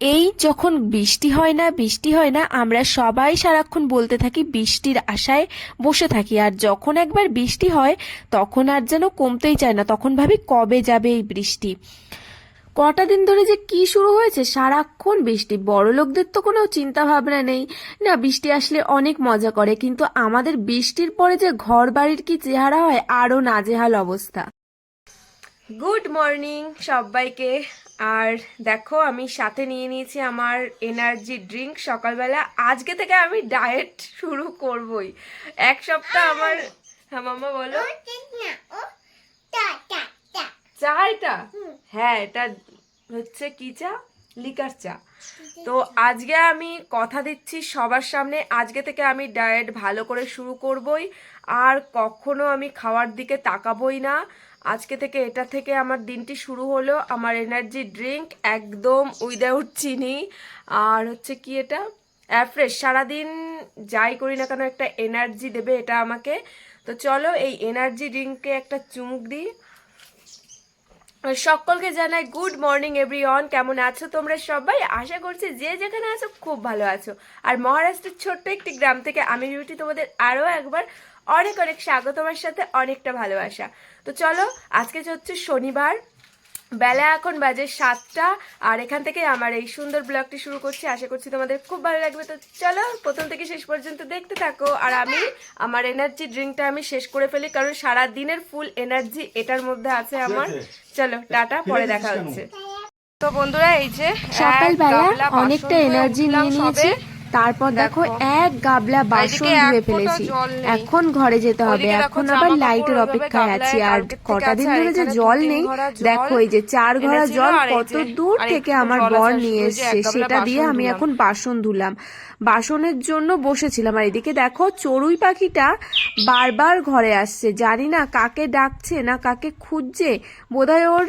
এই যখন বৃষ্টি হয় না, বৃষ্টি হয় না, আমরা সবাই সারাক্ষণ বলতে থাকি বৃষ্টির আশায় বসে থাকি। আর যখন একবার বৃষ্টি হয়, তখন আর যেন কমতেই চায় না। তখন ভাবি কবে যাবে এই বৃষ্টি? কটা দিন ধরে যে কি শুরু হয়েছে, সারাক্ষণ বৃষ্টি। বড় লোকদের তো কোনো চিন্তা ভাবনা নেই। না, বৃষ্টি আসলে অনেক মজা করে, কিন্তু আমাদের বৃষ্টির পরে যে ঘর বাড়ির কি চেহারা হয় আরও নাজেহাল অবস্থা। গুড মর্নিং সবাইকে। আর দেখো, আমি সাথে নিয়ে নিয়েছি আমার এনার্জি ড্রিঙ্ক সকালবেলা। আজকে থেকে আমি ডায়েট শুরু করবই। এক সপ্তাহ আমার হ্যাঁ মামা বলো। চা এটা হ্যাঁ এটা হচ্ছে কি চা? লিকার চা। তো আজকে আমি কথা দিচ্ছি সবার সামনে। আজকে থেকে আমি ডায়েট ভালো করে শুরু করবই। আর কখনো আমি খাওয়ার দিকে তাকাবই না। আজকে থেকে এটা থেকে আমার দিনটি শুরু হলো। আমার এনার্জি ড্রিঙ্ক একদম উইদাউট চিনি। আর হচ্ছে কি এটা? অ্যাফ্রেশ সারাদিন যাই করি না কেন একটা এনার্জি দেবে এটা আমাকে। তো চলো এই এনার্জি ড্রিঙ্কে একটা চুমুক দিই। সকলকে জানাই গুড মর্নিং এভরিওয়ান কেমন আছো তোমরা সবাই? আশা করছি যে যেখানে আছো খুব ভালো আছো। আর মহারাষ্ট্রের ছোট্ট একটি গ্রাম থেকে আমি বিউটি তোমাদের আরও একবার অনেক অনেক স্বাগত তোমার সাথে অনেকটা ভালোবাসা। তো চলো আজকে হচ্ছে শনিবার বেলা এখন বাজে সাতটা আর এখান থেকে আমার এই সুন্দর ব্লগটি শুরু করছি। আশা করছি তোমাদের খুব ভালো লাগবে। তো চলো প্রথম থেকে শেষ পর্যন্ত দেখতে থাকো। আর আমি আমার এনার্জি ড্রিঙ্কটা আমি শেষ করে ফেলি কারণ সারা দিনের ফুল এনার্জি এটার মধ্যে আছে আমার। চলো টাটা পরে দেখা হচ্ছে। তো বন্ধুরা এই যে সকালবেলা অনেকটা এনার্জি নিয়ে নিয়েছি। তারপর দেখো। এক গাবলা বাসন ধুয়ে ফেলেছি। এখন ঘরে যেতে হবে। এখন আবার লাইটের অপেক্ষায় আছি। আর কটা দিন ধরে যে জল নেই দেখো এই যে চার ঘড়া এনেছিল, জল কত দূর থেকে আমার বর নিয়ে এসছে। সেটা দিয়ে আমি এখন বাসন ধুলাম। বাসনের জন্য বসেছিলাম। আর এদিকে দেখো চড়ুই পাখিটা বারবার ঘরে আসছে। জানি না কাকে ডাকছে না কাকে খুঁজছে। বোধহয় ওর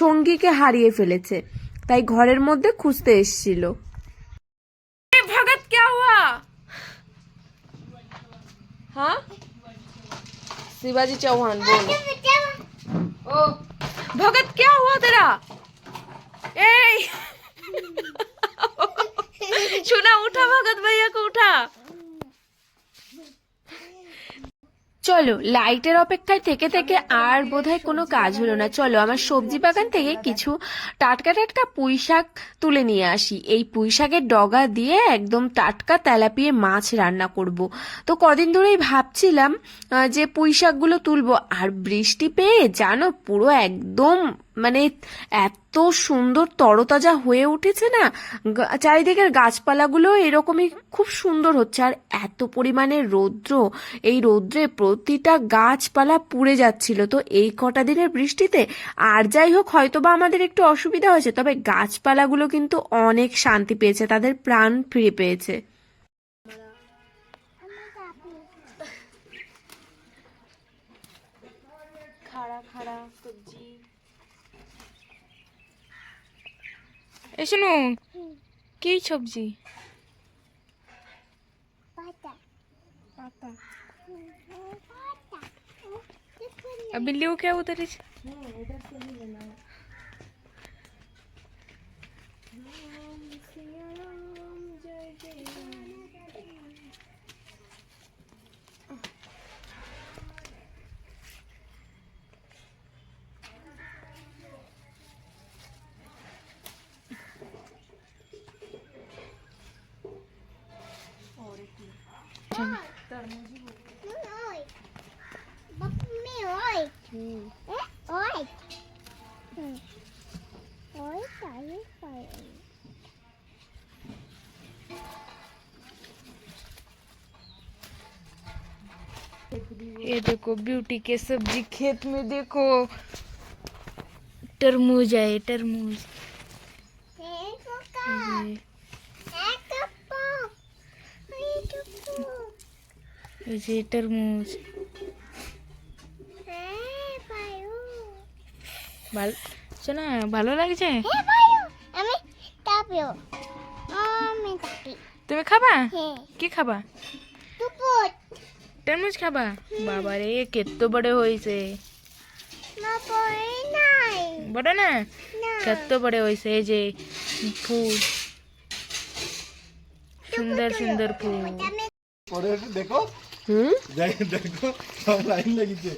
সঙ্গীকে হারিয়ে ফেলেছে। তাই ঘরের মধ্যে খুঁজতে এসছিল। हाँ? शिवाजी चौहान बोल। ओ भगत क्या हुआ तेरा? ए छुना उठा भगत भैया को उठा। চলো লাইটের অপেক্ষায় থেকে থেকে আর বোধহয় কোনো কাজ হলো না। চলো, আমার সবজি বাগান থেকে কিছু টাটকা টাটকা পুঁই শাক তুলে নিয়ে আসি। এই পুঁই শাকের ডগা দিয়ে একদম টাটকা তেলাপিয়ে মাছ রান্না করব। তো কদিন ধরেই ভাবছিলাম যে পুঁই শাকগুলো তুলবো। আর বৃষ্টি পেয়ে, জানো, পুরো একদম মানে এত সুন্দর তরতাজা হয়ে উঠেছে না? চারিদিকের গাছপালাগুলো এরকমই খুব সুন্দর হচ্ছে। আর এত পরিমাণে রৌদ্র, এই রৌদ্রে প্রতিটা গাছপালা পুড়ে যাচ্ছিল। তো এই কটা দিনের বৃষ্টিতে আর যাই হোক হয়তো বা আমাদের একটু অসুবিধা হয়েছে, তবে গাছপালাগুলো কিন্তু অনেক শান্তি পেয়েছে, তাদের প্রাণ ফিরে পেয়েছে। খাড়া খাড়া সবজি। এ শুনু কি সবজি पाता अब बिल्ली को क्या उधर ये देखो ब्यूटी के सब्ज़ी खेत में देखो। तरबूज है तरबूज এই যে তরমুজ ভালো শোনা ভালো লাগছে আমি তুমি খাবা কি খাবা তরমুজ খাবা বাবা রে কত বড় হয়েছে বড় না কত বড় হয়েছে এই যে ফুল সুন্দর সুন্দর ফুল দেখো দেখো সব লাইন লেগেছে।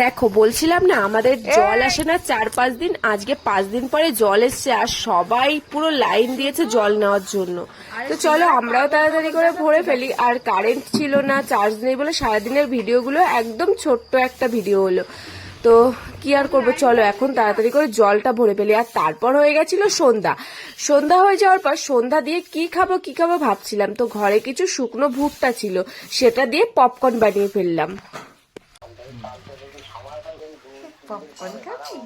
দেখো বলছিলাম না আমাদের জল আসে না চার পাঁচ দিন আজকে পাঁচ দিন পরে জল এসছে আর সবাই পুরো লাইন দিয়েছে জল নেওয়ার জন্য। তো চলো আমরাও তাড়াতাড়ি করে ভরে ফেলি। আর কারেন্ট ছিল না চার্জ নেই বলে সারাদিনের ভিডিওগুলো একদম ছোট্ট একটা ভিডিও হলো। তো কি আর করব? চলো এখন তাড়াতাড়ি করে জলটা ভরে ফেলি। আর তারপর হয়ে গেছিল সন্ধ্যা। সন্ধ্যা হয়ে যাওয়ার পর সন্ধ্যা দিয়ে কি খাব কি খাব ভাবছিলাম। তো ঘরে কিছু শুকনো ভুট্টা ছিল সেটা দিয়ে পপকর্ন বানিয়ে ফেললাম। পপকর্ন খাচ্ছি?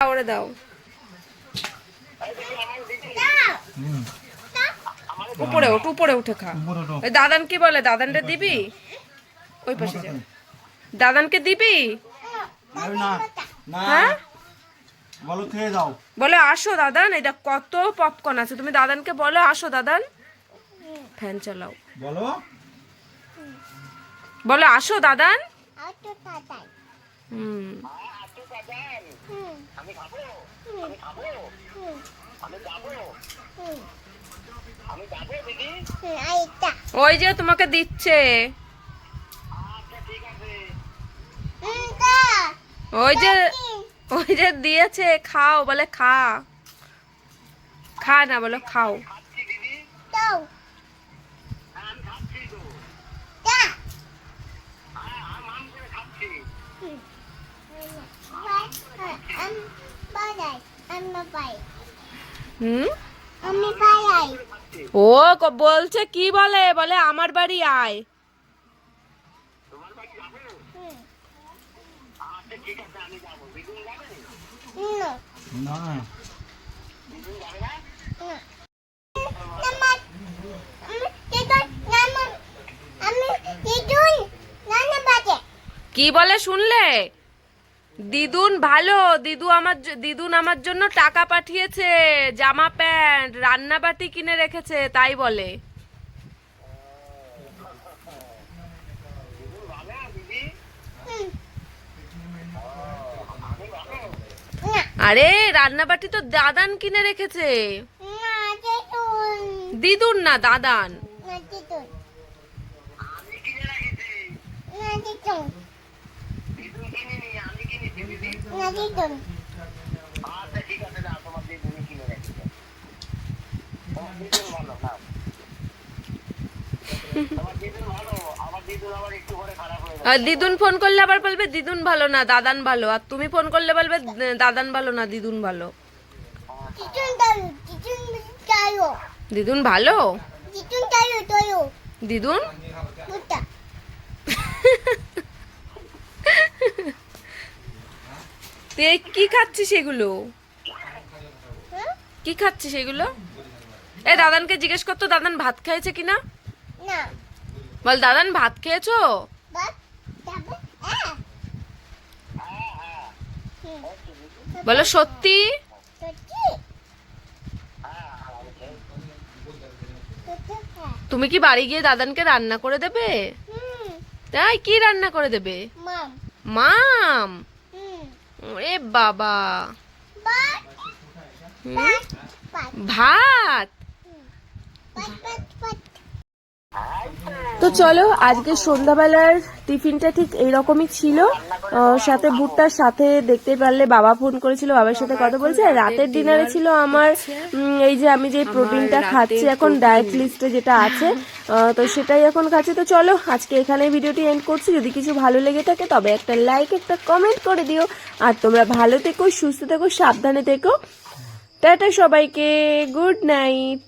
ওরে দাও। উপরে ওঠ উপরে উঠে খা। ওই দাদান কি বলে? দাদানটা দিবি? ওই পাশে যা। দাদানকে দিবি? আমি না না। হ্যাঁ? বলো খেয়ে যাও বলে আসো দাদান এটা কত পপকর্ন আছে। তুমি দাদানকে বলো আসো দাদান। ফ্যান চালাও। বলো। বলো আসো দাদান। হুম আমি খাব আমি খাব হুম। আমি যাব ওই যে তোমাকে দিচ্ছে। ওই যে ওই যে দিয়েছে খাও বলে খা। খা না বলো খাও। দাও। তা। আমি বাড়াই আমি বাড়াই হুম? আমি বাড়াই ও বলছে কি বলে বলে আমার বাড়ি আয় কি বলে শুনলে দিদুন ভালো দিদু আমার দিদুন আমার জন্য টাকা পাঠিয়েছে জামা প্যান্ট রান্না বাটি কিনে রেখেছে তাই বলে। আরে রান্না বাটি তো দাদান কিনে রেখেছে। দিদুন। না দাদান না দিদুন না দিদুন না দিদুন আর দিদুন ফোন করলে আবার বলবে দিদুন ভালো না দাদান ভালো। আর তুমি ফোন করলে বলবে দাদান ভালো না দিদুন ভালো। দিদুন তায়ো দিদুন দিদুন ভালো? দিদুন তুই কি খাচ্ছিস এগুলো? কি খাচ্ছিস এগুলো? এ দাদানকে জিজ্ঞেস করতো দাদান ভাত খেয়েছে কিনা? না। বল দাদান ভাত খেয়েছো? হুম। বলো সত্যি? হ্যাঁ। তুমি কি বাড়ি গিয়ে দাদানকে রান্না করে দেবে? তাই কি রান্না করে দেবে? মাম? এ বাবা। ভাত। তো চলো, আজকে সন্ধ্যাবেলার টিফিনটা ঠিক এইরকমই ছিল। সাথে ভুট্টার সাথে দেখতে পারলে বাবা ফোন করেছিল, বাবার সাথে কথা বলছে। আর রাতের ডিনারে ছিল আমার এই যে আমি যে প্রোটিনটা খাচ্ছি এখন ডায়েট লিস্টে যেটা আছে তো সেটাই এখন খাচ্ছি। তো চলো, আজকে এখানে ভিডিওটি এন্ড করছি। যদি কিছু ভালো লেগে থাকে, তবে একটা লাইক একটা কমেন্ট করে দিও। আর তোমরা ভালো থেকো, সুস্থ থেকো, সাবধানে থেকো। টাটা সবাইকে গুড নাইট